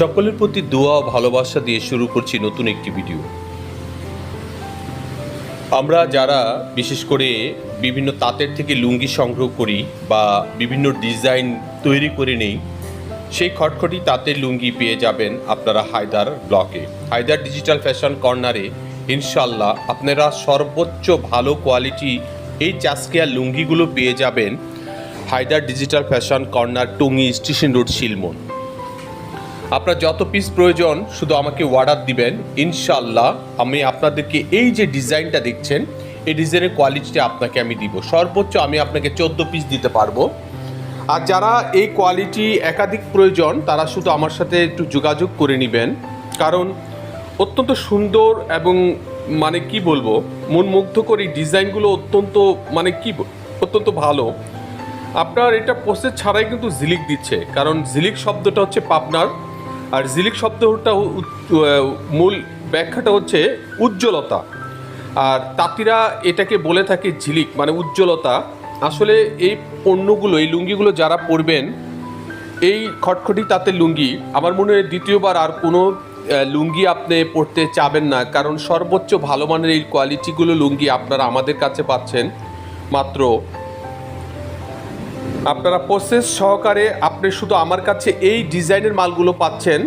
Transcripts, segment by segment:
সকলের প্রতি দোয়া ভালোবাসা দিয়ে শুরু করছি নতুন একটি ভিডিও। আমরা যারা বিশেষ করে বিভিন্ন তাঁতের থেকে লুঙ্গি সংগ্রহ করি বা বিভিন্ন ডিজাইন তৈরি করে নেই, সেই খটখটি তাঁতের লুঙ্গি পেয়ে যাবেন আপনারা হায়দার ব্লকে। হায়দার ডিজিটাল ফ্যাশন কর্নারে ইনশাল্লাহ আপনারা সর্বোচ্চ ভালো কোয়ালিটি এই চাষকেয়ার লুঙ্গিগুলো পেয়ে যাবেন Haidar digital fashion corner Tongi station road Shilmun আপনার যত পিস প্রয়োজন, শুধু আমাকে অর্ডার দিবেন। ইনশাল্লাহ আমি আপনাদেরকে এই যে ডিজাইনটা দেখছেন, এই ডিজাইনের কোয়ালিটিটা আপনাকে আমি দিব। সর্বোচ্চ আমি আপনাকে চোদ্দ পিস দিতে পারব। আর যারা এই কোয়ালিটি একাধিক প্রয়োজন, তারা শুধু আমার সাথে একটু যোগাযোগ করে নেবেন। কারণ অত্যন্ত সুন্দর এবং মানে কি বলব মন মুগ্ধকর এই ডিজাইনগুলো অত্যন্ত মানে কি অত্যন্ত ভালো। আপনার এটা প্রসেস ছাড়াই কিন্তু ঝিলিক দিচ্ছে। কারণ ঝিলিক শব্দটা হচ্ছে পাবনার আর ঝিলিক শব্দটা মূল ব্যাখ্যাটা হচ্ছে উজ্জ্বলতা। আর তাঁতিরা এটাকে বলে থাকে ঝিলিক মানে উজ্জ্বলতা। আসলে এই পণ্যগুলো, এই লুঙ্গিগুলো যারা পরবেন, এই খটখটি তাঁতের লুঙ্গি, আমার মনে হয় দ্বিতীয়বার আর কোনো লুঙ্গি আপনি পরতে চাবেন না, কারণ সর্বোচ্চ ভালো মানের এই কোয়ালিটিগুলো লুঙ্গি আপনারা আমাদের কাছে পাচ্ছেন। মাত্র আপনারা প্রসেস সহকারে আপনি শুধু আমার কাছে এই ডিজাইনের মালগুলো পাচ্ছেন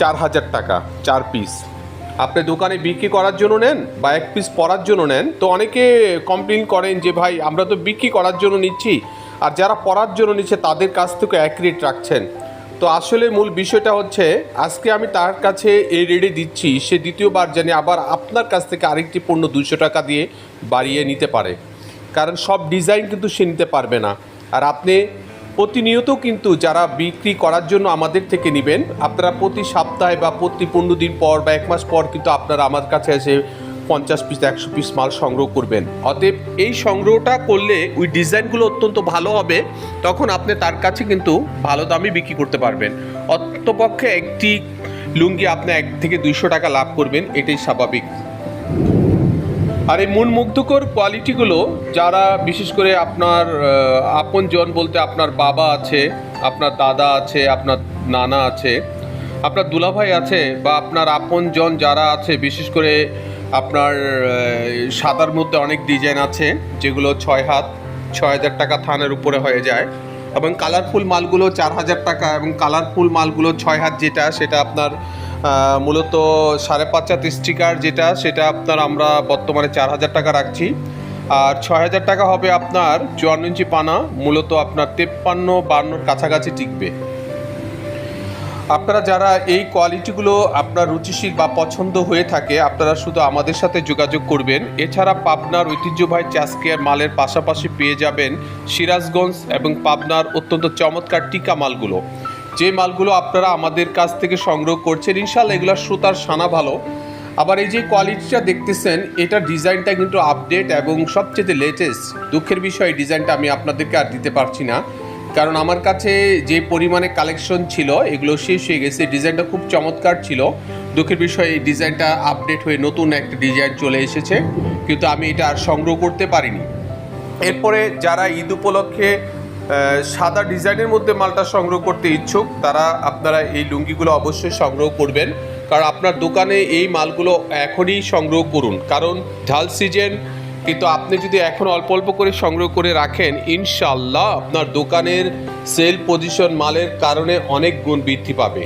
চার হাজার টাকা, চার পিস আপনি দোকানে বিক্রি করার জন্য নেন বা এক পিস পরার জন্য নেন। তো অনেকে কমপ্লেন করেন যে, ভাই, আমরা তো বিক্রি করার জন্য নিচ্ছি। আর যারা পরার জন্য নিচ্ছে, তাদের কাছ থেকে এক রেট রাখছেন। তো আসলে মূল বিষয়টা হচ্ছে, আজকে আমি তার কাছে এই রেটে দিচ্ছি, সে দ্বিতীয়বার জানি আবার আপনার কাছ থেকে আরেকটি পণ্য দুশো টাকা দিয়ে বাড়িয়ে নিতে পারে। কারণ সব ডিজাইন কিন্তু সে নিতে পারবে না। আর আপনি প্রতিনিয়ত কিন্তু যারা বিক্রি করার জন্য আমাদের থেকে নেবেন, আপনারা প্রতি সপ্তাহে বা প্রতি পনেরো দিন পর বা এক মাস পর কিন্তু আপনারা আমার কাছে এসে পঞ্চাশ পিস, একশো পিস মাল সংগ্রহ করবেন। অতএব এই সংগ্রহটা করলে ওই ডিজাইনগুলো অত্যন্ত ভালো হবে, তখন আপনি তার কাছে কিন্তু ভালো দামে বিক্রি করতে পারবেন। অত্যপক্ষে একটি লুঙ্গি আপনি এক থেকে দুইশো টাকা লাভ করবেন, এটাই স্বাভাবিক। আর এই মন মুগ্ধকর কোয়ালিটিগুলো যারা, বিশেষ করে আপনার আপন জন বলতে আপনার বাবা আছে, আপনার দাদা আছে, আপনার নানা আছে, আপনার দুলাভাই আছে বা আপনার আপন জন যারা আছে, বিশেষ করে আপনার সাদার মধ্যে অনেক ডিজাইন আছে, যেগুলো ছয় হাত, ছয় হাজার টাকা থানের উপরে হয়ে যায় এবং কালারফুল মালগুলো চার হাজার টাকা এবং কালারফুল মালগুলো ছয় হাত যেটা, সেটা আপনার মূলত সাড়ে পাঁচ হাত স্টিকার যেটা, সেটা আপনার আমরা বর্তমানে চার হাজার টাকা রাখছি। আর ছয় হাজার টাকা হবে আপনার চুয়ান্ন ইঞ্চি পানা, মূলত আপনার তেপ্পান্ন বান্নর কাছাকাছি টিকবে। আপনারা যারা এই কোয়ালিটিগুলো আপনার রুচিশীল বা পছন্দ হয়ে থাকে, আপনারা শুধু আমাদের সাথে যোগাযোগ করবেন। এছাড়া পাবনার ঐতিহ্যবাহী চাষকেয়ার মালের পাশাপাশি পেয়ে যাবেন সিরাজগঞ্জ এবং পাবনার অত্যন্ত চমৎকার টিকা মালগুলো। যে মালগুলো আপনারা আমাদের কাছ থেকে সংগ্রহ করছেন ইনশাল্লাহ এগুলো সুতার সানা ভালো। আবার এই যে কোয়ালিটিটা দেখতেছেন এটা ডিজাইনটা কিন্তু আপডেট এবং সবচেয়ে লেটেস্ট দুঃখের বিষয় ডিজাইনটা আমি আপনাদেরকে আর দিতে পারছি না। কারণ আমার কাছে যে পরিমাণে কালেকশন ছিল, এগুলো শেষ হয়ে গেছে। ডিজাইনটা খুব চমৎকার ছিল। দুঃখের বিষয়, এই ডিজাইনটা আপডেট হয়ে নতুন একটা ডিজাইন চলে এসেছে। কিন্তু আমি এটা আর সংগ্রহ করতে পারিনি। এরপরে যারা ঈদ উপলক্ষে সাদা ডিজাইনের মধ্যে মালটা সংগ্রহ করতে ইচ্ছুক, তারা আপনারা এই লুঙ্গিগুলো অবশ্যই সংগ্রহ করবেন। কারণ আপনার দোকানে এই মালগুলো এখনই সংগ্রহ করুন। কারণ ঢাল সিজন, কিন্তু আপনি যদি এখন অল্প অল্প করে সংগ্রহ করে রাখেন ইনশাল্লাহ আপনার দোকানের সেল পজিশন মালের কারণে অনেক গুণ বৃদ্ধি পাবে।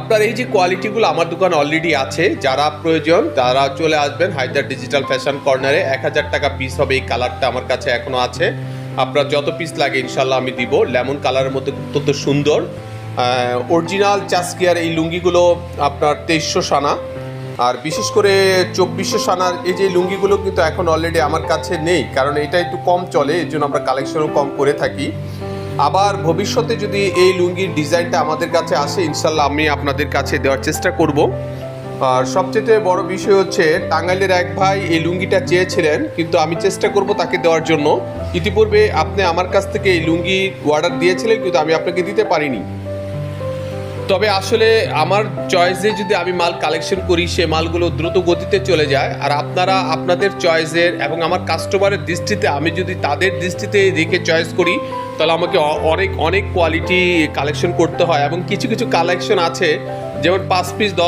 আপনার এই যে কোয়ালিটিগুলো আমার দোকানে অলরেডি আছে, যারা প্রয়োজন তারা চলে আসবেন হায়দার ডিজিটাল ফ্যাশন কর্নারে এক হাজার টাকা পিস হবে, এই কালারটা আমার কাছে এখনও আছে। আপনার যত পিস লাগে ইনশাল্লাহ আমি দিব। লেমন কালারের মধ্যে অত্যন্ত সুন্দর। অরিজিনাল চাস্কিয়ার এই লুঙ্গিগুলো আপনার তেইশশো সানা। আর বিশেষ করে চব্বিশশো সানার এই যে লুঙ্গিগুলো কিন্তু এখন অলরেডি আমার কাছে নেই, কারণ এটা একটু কম চলে, এর জন্য আমরা কালেকশনও কম করে থাকি। আবার ভবিষ্যতে যদি এই লুঙ্গির ডিজাইনটা আমাদের কাছে আসে, ইনশাল্লাহ আমি আপনাদের কাছে দেওয়ার চেষ্টা করব। আর সবচেয়ে বড় বিষয় হচ্ছে, টাঙ্গাইলের এক ভাই এই লুঙ্গিটা চেয়েছিলেন, কিন্তু আমি চেষ্টা করব তাকে দেওয়ার জন্য। ইতিপূর্বে আপনি আমার কাছ থেকে এই লুঙ্গি অর্ডার দিয়েছিলেন, কিন্তু আমি আপনাকে দিতে পারিনি। তবে আসলে আমার চয়েসে যদি আমি মাল কালেকশন করি, সে মালগুলো দ্রুত গতিতে চলে যায়। আর আপনারা আপনাদের চয়েসের এবং আমার কাস্টমারের দৃষ্টিতে, আমি যদি তাদের দৃষ্টিতে দেখে চয়েস করি, তাহলে আমাকে অনেক অনেক কোয়ালিটি কালেকশন করতে হয়। এবং কিছু কিছু কালেকশন আছে, যেমন পাঁচ পিস দশ